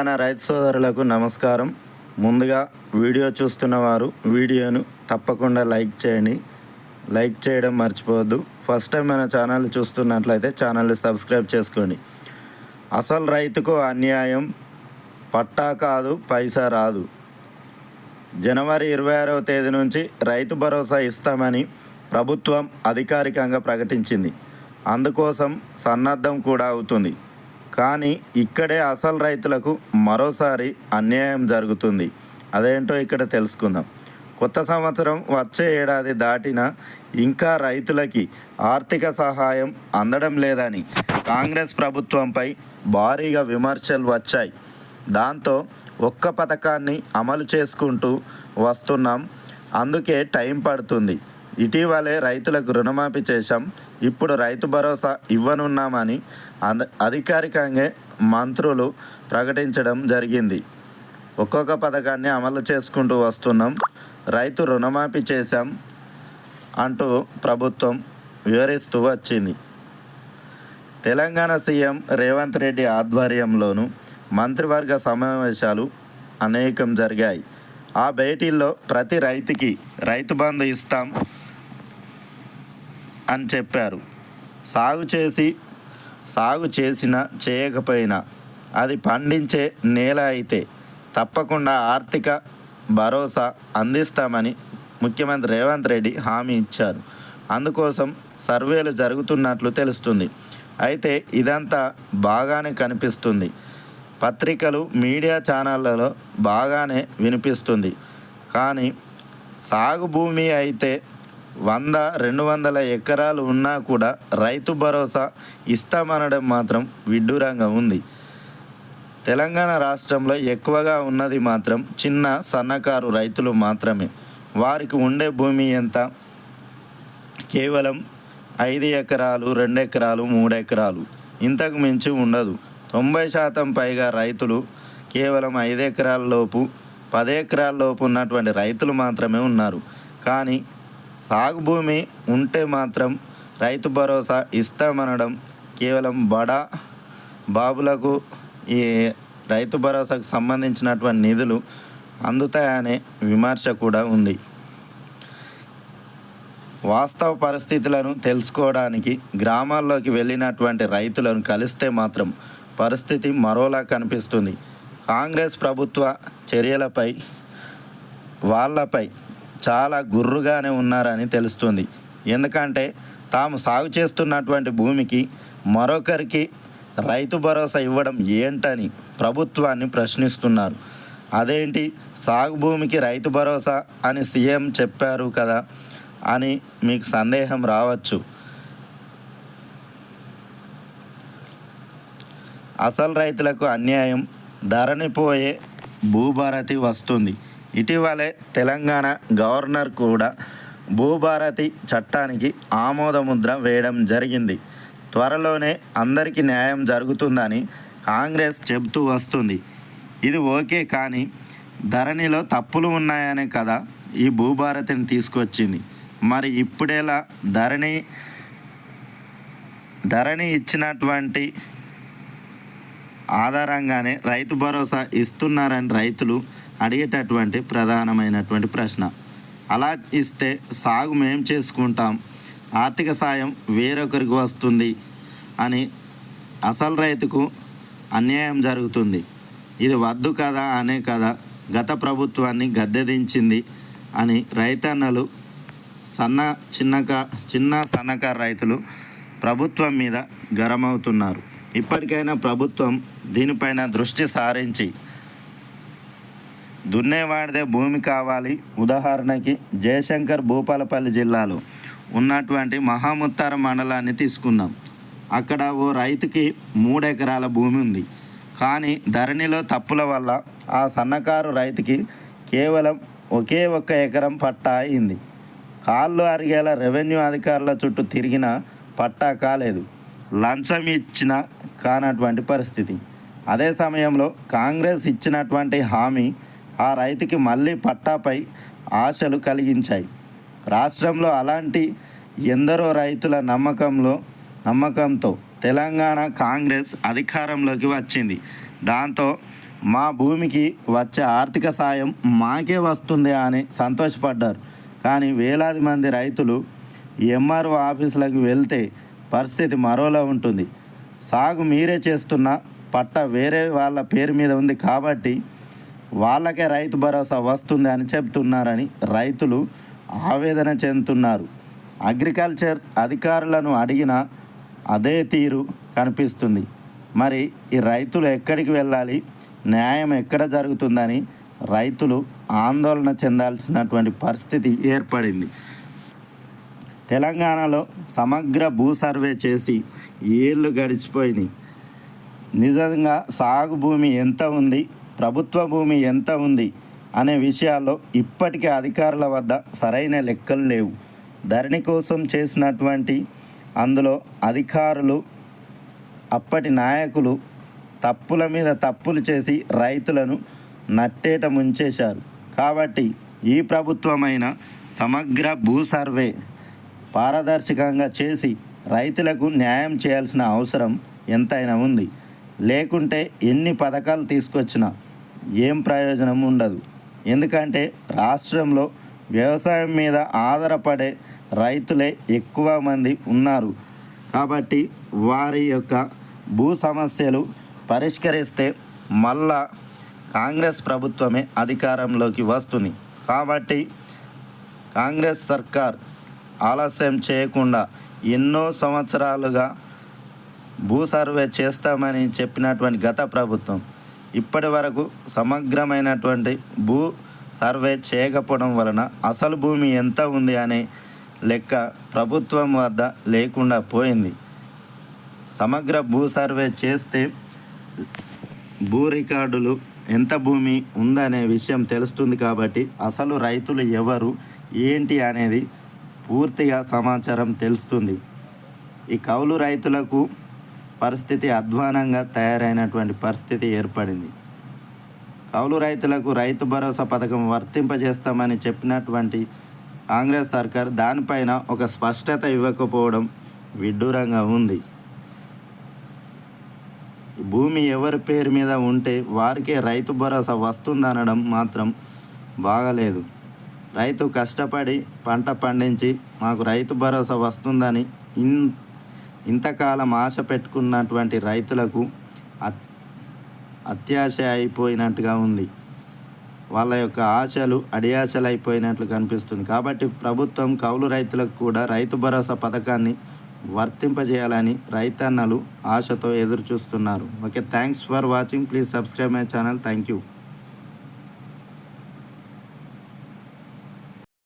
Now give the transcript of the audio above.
మన రైతు సోదరులకు నమస్కారం. ముందుగా వీడియో చూస్తున్న వారు వీడియోను తప్పకుండా లైక్ చేయండి. లైక్ చేయడం మర్చిపోవద్దు. ఫస్ట్ టైం మన ఛానల్ చూస్తున్నట్లయితే ఛానల్ని సబ్స్క్రైబ్ చేసుకోండి. అసలు రైతుకు అన్యాయం పట్టా కాదు పైసా రాదు. జనవరి ఇరవై ఆరవ తేదీ నుంచి రైతు భరోసా ఇస్తామని ప్రభుత్వం అధికారికంగా ప్రకటించింది. అందుకోసం సన్నద్ధం కూడా అవుతుంది. కానీ ఇక్కడే అసలు రైతులకు మరోసారి అన్యాయం జరుగుతుంది. అదేంటో ఇక్కడ తెలుసుకుందాం. కొత్త సంవత్సరం వచ్చే ఏడాది దాటిన ఇంకా రైతులకి ఆర్థిక సహాయం అందడం లేదని కాంగ్రెస్ ప్రభుత్వంపై భారీగా విమర్శలు వచ్చాయి. దాంతో ఒక్క పథకాన్ని అమలు చేసుకుంటూ వస్తున్నాం. అందుకే టైం పడుతుంది. ఇటీవలే రైతులకు రుణమాఫీ చేశాం. ఇప్పుడు రైతు భరోసా ఇవ్వనున్నామని అధ- అధికారికంగా మంత్రులు ప్రకటించడం జరిగింది. ఒక్కొక్క పథకాన్ని అమలు చేసుకుంటూ వస్తున్నాం. రైతు రుణమాఫీ చేశాం అంటూ ప్రభుత్వం వివరిస్తూ వచ్చింది. తెలంగాణ సీఎం రేవంత్ రెడ్డి ఆధ్వర్యంలోనూ మంత్రివర్గ సమావేశాలు అనేకం జరిగాయి. ఆ భేటీల్లో ప్రతి రైతుకి రైతు బంధు ఇస్తాం. అని చెప్పారు. సాగు చేసి సాగు చేసిన చేయకపోయినా అది పండించే నేల అయితే తప్పకుండా ఆర్థిక భరోసా అందిస్తామని ముఖ్యమంత్రి రేవంత్ రెడ్డి హామీ ఇచ్చారు. అందుకోసం సర్వేలు జరుగుతున్నట్లు తెలుస్తుంది. అయితే ఇదంతా బాగానే కనిపిస్తుంది. పత్రికలు మీడియా ఛానళ్ళలో బాగానే వినిపిస్తుంది. కానీ సాగు భూమి అయితే వంద రెండు వందల ఎకరాలు ఉన్నా కూడా రైతు భరోసా ఇస్తామనడం మాత్రం విడ్డూరంగా ఉంది. తెలంగాణ రాష్ట్రంలో ఎక్కువగా ఉన్నది మాత్రం చిన్న సన్నకారు రైతులు మాత్రమే. వారికి ఉండే భూమి ఎంత? కేవలం ఐదు ఎకరాలు రెండు ఎకరాలు మూడు ఎకరాలు. ఇంతకు మించి ఉండదు. తొంభై శాతం పైగా రైతులు కేవలం ఐదు ఎకరాల లోపు పది ఎకరాల లోపు ఉన్నటువంటి రైతులు మాత్రమే ఉన్నారు. కానీ సాగు భూమి ఉంటే మాత్రం రైతు భరోసా ఇస్తామనడం కేవలం బడా బాబులకు ఈ రైతు భరోసాకు సంబంధించినటువంటి నిధులు అందుతాయనే విమర్శ కూడా ఉంది. వాస్తవ పరిస్థితులను తెలుసుకోవడానికి గ్రామాల్లోకి వెళ్ళినటువంటి రైతులను కలిస్తే మాత్రం పరిస్థితి మరోలా కనిపిస్తుంది. కాంగ్రెస్ ప్రభుత్వ చర్యలపై వాళ్ళపై చాలా గుర్రుగానే ఉన్నారని తెలుస్తుంది. ఎందుకంటే తాము సాగు చేస్తున్నటువంటి భూమికి మరొకరికి రైతు భరోసా ఇవ్వడం ఏంటని ప్రభుత్వాన్ని ప్రశ్నిస్తున్నారు. అదేంటి? సాగు భూమికి రైతు భరోసా అని సీఎం చెప్పారు కదా అని మీకు సందేహం రావచ్చు. అసలు రైతులకు అన్యాయం ధరనిపోయే భూభారతి వస్తుంది. ఇటీవలే తెలంగాణ గవర్నర్ కూడా భూభారతి చట్టానికి ఆమోదముద్ర వేయడం జరిగింది. త్వరలోనే అందరికీ న్యాయం జరుగుతుందని కాంగ్రెస్ చెబుతూ వస్తుంది. ఇది ఓకే కానీ ధరణిలో తప్పులు ఉన్నాయనే కదా ఈ భూభారతిని తీసుకొచ్చింది. మరి ఇప్పుడేలా ధరణి ధరణి ఇచ్చినటువంటి ఆధారంగానే రైతు భరోసా ఇస్తున్నారని రైతులు అడిగేటటువంటి ప్రధానమైనటువంటి ప్రశ్న. అలా ఇస్తే సాగు మేం చేసుకుంటాం. ఆర్థిక సాయం వేరొకరికి వస్తుంది అని అసలు రైతుకు అన్యాయం జరుగుతుంది. ఇది వద్దు కదా అనే కదా గత ప్రభుత్వాన్ని గద్దెదించింది అని రైతన్నలు సన్న చిన్నక చిన్న సన్నకారు రైతులు ప్రభుత్వం మీద గరమవుతున్నారు. ఇప్పటికైనా ప్రభుత్వం దీనిపైన దృష్టి సారించి దున్నేవాడిదే భూమి కావాలి. ఉదాహరణకి జయశంకర్ భూపాలపల్లి జిల్లాలో ఉన్నటువంటి మహాముత్తార మండలాన్ని తీసుకుందాం. అక్కడ ఓ రైతుకి మూడు ఎకరాల భూమి ఉంది. కానీ ధరణిలో తప్పుల వల్ల ఆ సన్నకారు రైతుకి కేవలం ఒకే ఒక్క ఎకరం పట్టా అయింది. కాళ్ళు అరిగేలా రెవెన్యూ అధికారుల చుట్టూ తిరిగిన పట్టా కాలేదు. లంచం ఇచ్చిన కానటువంటి పరిస్థితి. అదే సమయంలో కాంగ్రెస్ ఇచ్చినటువంటి హామీ ఆ రైతుకి మళ్ళీ పట్టాపై ఆశలు కలిగించాయి. రాష్ట్రంలో అలాంటి ఎందరో రైతుల నమ్మకంలో నమ్మకంతో తెలంగాణ కాంగ్రెస్ అధికారంలోకి వచ్చింది. దాంతో మా భూమికి వచ్చే ఆర్థిక సాయం మాకే వస్తుంది అని సంతోషపడ్డారు. కానీ వేలాది మంది రైతులు ఎంఆర్ఓ ఆఫీసులకు వెళ్తే పరిస్థితి మరోలా ఉంటుంది. సాగు మీరే చేస్తున్న పట్ట వేరే వాళ్ళ పేరు మీద ఉంది కాబట్టి వాళ్ళకే రైతు భరోసా వస్తుంది అని చెప్తున్నారని రైతులు ఆవేదన చెందుతున్నారు. అగ్రికల్చర్ అధికారులను అడిగిన అదే తీరు కనిపిస్తుంది. మరి ఈ రైతులు ఎక్కడికి వెళ్ళాలి? న్యాయం ఎక్కడ జరుగుతుందని రైతులు ఆందోళన చెందాల్సినటువంటి పరిస్థితి ఏర్పడింది. తెలంగాణలో సమగ్ర భూ సర్వే చేసి ఏళ్ళు గడిచిపోయినాయి. నిజంగా సాగు భూమి ఎంత ఉంది? ప్రభుత్వ భూమి ఎంత ఉంది అనే విషయాల్లో ఇప్పటికే అధికారుల వద్ద సరైన లెక్కలు లేవు. ధరణి కోసం చేసినటువంటి అందులో అధికారులు అప్పటి నాయకులు తప్పుల మీద తప్పులు చేసి రైతులను నట్టేట ముంచేశారు. కాబట్టి ఈ ప్రభుత్వమైన సమగ్ర భూ సర్వే పారదర్శకంగా చేసి రైతులకు న్యాయం చేయాల్సిన అవసరం ఎంతైనా ఉంది. లేకుంటే ఎన్ని పథకాలు తీసుకొచ్చినా ఏం ప్రయోజనం ఉండదు. ఎందుకంటే రాష్ట్రంలో వ్యవసాయం మీద ఆధారపడే రైతులే ఎక్కువ మంది ఉన్నారు. కాబట్టి వారి యొక్క భూ సమస్యలు పరిష్కరిస్తే మళ్ళా కాంగ్రెస్ ప్రభుత్వమే అధికారంలోకి వస్తుంది. కాబట్టి కాంగ్రెస్ సర్కార్ ఆలస్యం చేయకుండా ఎన్నో సంవత్సరాలుగా భూ సర్వే చేస్తామని చెప్పినటువంటి గత ప్రభుత్వం ఇప్పటి వరకు సమగ్రమైనటువంటి భూ సర్వే చేయకపోవడం వలన అసలు భూమి ఎంత ఉంది అనే లెక్క ప్రభుత్వం వద్ద లేకుండా పోయింది. సమగ్ర భూ సర్వే చేస్తే భూ రికార్డులు ఎంత భూమి ఉందనే విషయం తెలుస్తుంది కాబట్టి అసలు రైతులు ఎవరు ఏంటి అనేది పూర్తిగా సమాచారం తెలుస్తుంది. ఈ కౌలు రైతులకు పరిస్థితి అధ్వానంగా తయారైనటువంటి పరిస్థితి ఏర్పడింది. కౌలు రైతులకు రైతు భరోసా పథకం వర్తింపజేస్తామని చెప్పినటువంటి కాంగ్రెస్ సర్కార్ దానిపైన ఒక స్పష్టత ఇవ్వకపోవడం విడ్డూరంగా ఉంది. భూమి ఎవరి పేరు మీద ఉంటే వారికే రైతు భరోసా వస్తుందనడం మాత్రం బాగలేదు. రైతు కష్టపడి పంట పండించి మాకు రైతు భరోసా వస్తుందని ఇన్ ఇంతకాలం ఆశ పెట్టుకున్నటువంటి రైతులకు అత్- అత్యాశ అయిపోయినట్టుగా ఉంది. వాళ్ళ యొక్క ఆశలు అడియాశలు అయిపోయినట్లు కనిపిస్తుంది. కాబట్టి ప్రభుత్వం కౌలు రైతులకు కూడా రైతు భరోసా పథకాన్ని వర్తింపజేయాలని రైతన్నలు ఆశతో ఎదురు చూస్తున్నారు okay thanks for watching. Please subscribe my channel. Thank you.